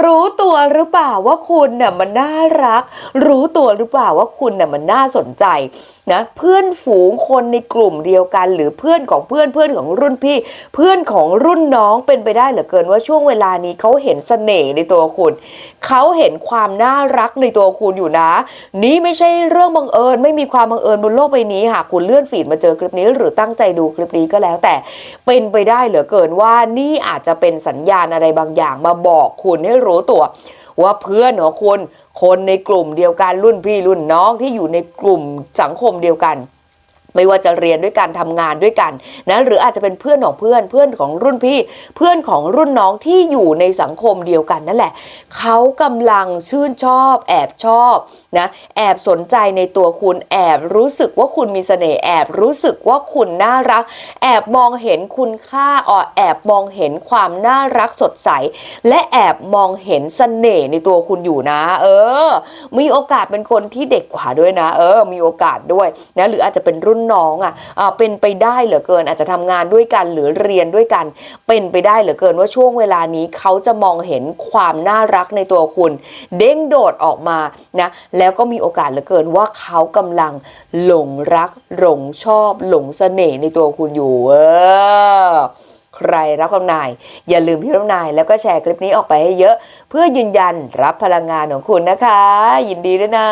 รู้ตัวหรือเปล่าว่าคุณน่ะมันน่ารัก รู้ตัวหรือเปล่าว่าคุณน่ะมันน่าสนใจนะเพื่อนฝูงคนในกลุ่มเดียวกัน หรือเพื่อนของเพื่อนเพื่อนของรุ่นพี่ เพื่อนของรุ่นน้องเป็นไปได้เหลือเกินว่าช่วงเวลานี้เขาเห็นเสน่ห์ในตัวคุณเขาเห็นความน่ารักในตัวคุณอยู่นะ นี่ไม่ใช่เรื่องบังเอิญ ไม่มีความบังเอิญบนโลกใบนี้หากคุณเลื่อนฟีดมาเจอคลิปนี้ หรือตั้งใจดูคลิปนี้ก็แล้ว แต่เป็นไปได้เหลือเกินว่านี่อาจจะเป็นสัญญาณอะไรบางอย่างมาบอกคุณให้รู้ตัว ว่าเพื่อนของคุณคนในกลุ่มเดียวกันรุ่นพี่รุ่นน้องที่อยู่ในกลุ่มสังคมเดียวกัน ไม่ว่าจะเรียนด้วยกันทำงานด้วยกันนะหรืออาจจะเป็นเพื่อนของเพื่อนเพื่อนของรุ่นพี่ เพื่อนของรุ่นน้องที่อยู่ในสังคมเดียวกันนั่นแหละ เขากำลังชื่นชอบ แอบชอบนะแอบสนใจในตัวคุณแอบรู้สึกว่าคุณมีเสน่ห์แอบรู้สึกว่าคุณน่ารัก แอบมองเห็นคุณค่าอ่อแอบมองเห็นความน่ารักสดใส และแอบมองเห็นเสน่ห์ในตัวคุณอยู่นะ เออ มีโอกาสเป็นคนที่เด็กกว่าด้วยนะ เออ มีโอกาสด้วยนะหรืออาจจะเป็นรุ่นน้องอะอ่าเป็นไปได้เหลือเกิน อาจจะทำงานด้วยกันหรือเรียนด้วยกัน เป็นไปได้เหลือเกินว่าช่วงเวลานี้เขาจะมองเห็นความน่ารักในตัวคุณ เด้งโดดออกมานะแล้วก็มีโอกาสเหลือเกินว่าเขากำลังหลงรัก หลงชอบ หลงเสน่ห์ในตัวคุณอยู่เออใครรับคำนาย อย่าลืมพี่รับนายแล้วก็แชร์คลิปนี้ออกไปให้เยอะ เพื่อยืนยันรับพลังงานของคุณนะคะ ยินดีด้วยนะ